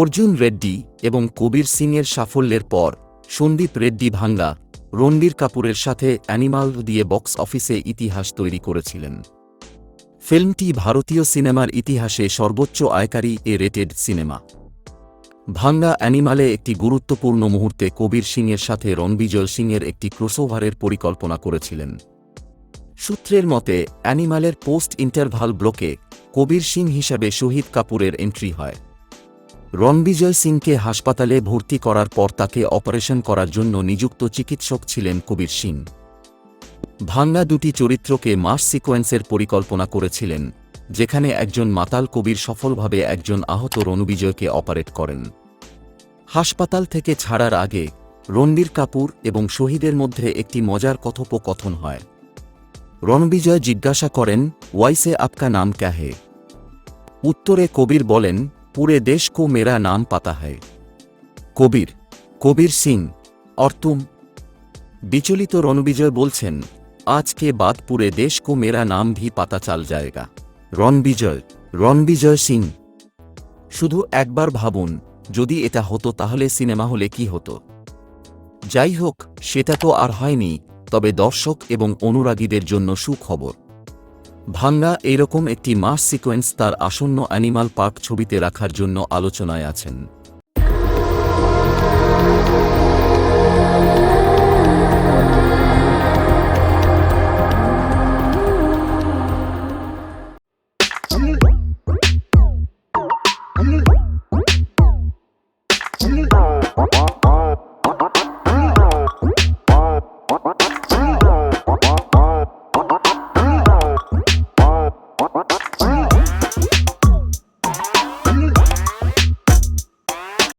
অর্জুন রেড্ডি এবং কবির সিংয়ের সাফল্যের পর, সন্দীপ রেড্ডি ভাঙ্গা, রণবীর কাপুরের সাথে অ্যানিমাল দিয়ে বক্স অফিসে ইতিহাস তৈরি করেছিলেন। ফিল্মটি ভারতীয় সিনেমার ইতিহাসে সর্বোচ্চ আয়কারী এ রেটেড সিনেমা। ভাঙ্গা অ্যানিমালে একটি গুরুত্বপূর্ণ মুহূর্তে কবির সিংয়ের সাথে রণবিজয় সিংয়ের একটি ক্রসওভারের পরিকল্পনা করেছিলেন। সূত্রের মতে, অ্যানিমালের পোস্ট ইন্টারভাল ব্লকে কবির সিং হিসাবে শহীদ কাপুরের এন্ট্রি হয়। রণবিজয় সিংকে হাসপাতালে ভর্তি করার পর তাকে অপারেশন করার জন্য নিযুক্ত চিকিৎসক ছিলেন কবির সিং। ভাঙ্গা দুটি চরিত্রকে মাস সিকোয়েন্সের পরিকল্পনা করেছিলেন, যেখানে একজন মাতাল কবির সফলভাবে একজন আহত রণবিজয়কে অপারেট করেন। হাসপাতাল থেকে ছাড়ার আগে, রণবীর কাপুর এবং শহীদের মধ্যে একটি মজার কথোপকথন হয়। রণবিজয় জিজ্ঞাসা করেন, ওয়াইসে আপকা নাম ক্যা হে? উত্তরে কবির বলেন পুরে দেশ কো মেরা নাম পাতা হয় কবির কবির সিং অর্তুম বিচলিত রণবিজয় বলছেন আজকে বাদ পুরে দেশ কো মেরা নাম ভি পাতা চাল যায়গা রণবিজয় রণবিজয় সিং। শুধু একবার ভাবুন, যদি এটা হতো তাহলে সিনেমা হলে কি হতো? যাই হোক, সেটা তো আর হয়নি, তবে দর্শক এবং অনুরাগীদের জন্য সুখবর। ভাঙ্গা এরকম একটি মাস সিকোয়েন্স তার আসন্ন অ্যানিমাল পার্ক ছবিতে রাখার জন্য আলোচনায় আছেন।